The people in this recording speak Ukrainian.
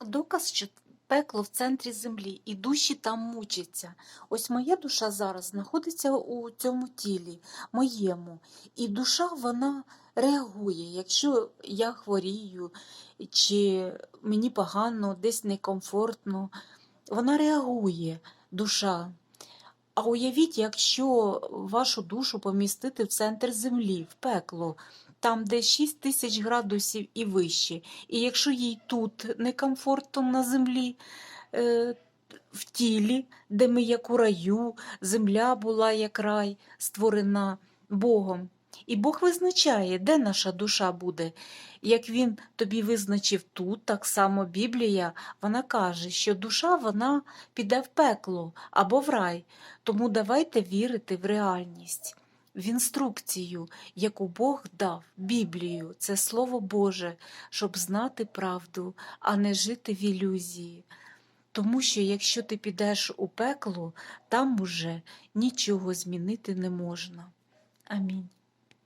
Доказ, що пекло в центрі землі, і душі там мучаться. Ось моя душа зараз знаходиться у цьому тілі, моєму. І душа вона реагує, якщо я хворію, чи мені погано, десь некомфортно. Вона реагує, душа. А уявіть, якщо вашу душу помістити в центр землі, в пекло, там, де 6 тисяч градусів і вище, і якщо їй тут некомфортно на землі, е, в тілі, де ми як у раю, земля була як рай, створена Богом. І Бог визначає, де наша душа буде. Як Він тобі визначив тут, так само Біблія, вона каже, що душа вона піде в пекло або в рай. Тому давайте вірити в реальність, в інструкцію, яку Бог дав, Біблію, це Слово Боже, щоб знати правду, а не жити в ілюзії. Тому що якщо ти підеш у пекло, там уже нічого змінити не можна. Амінь.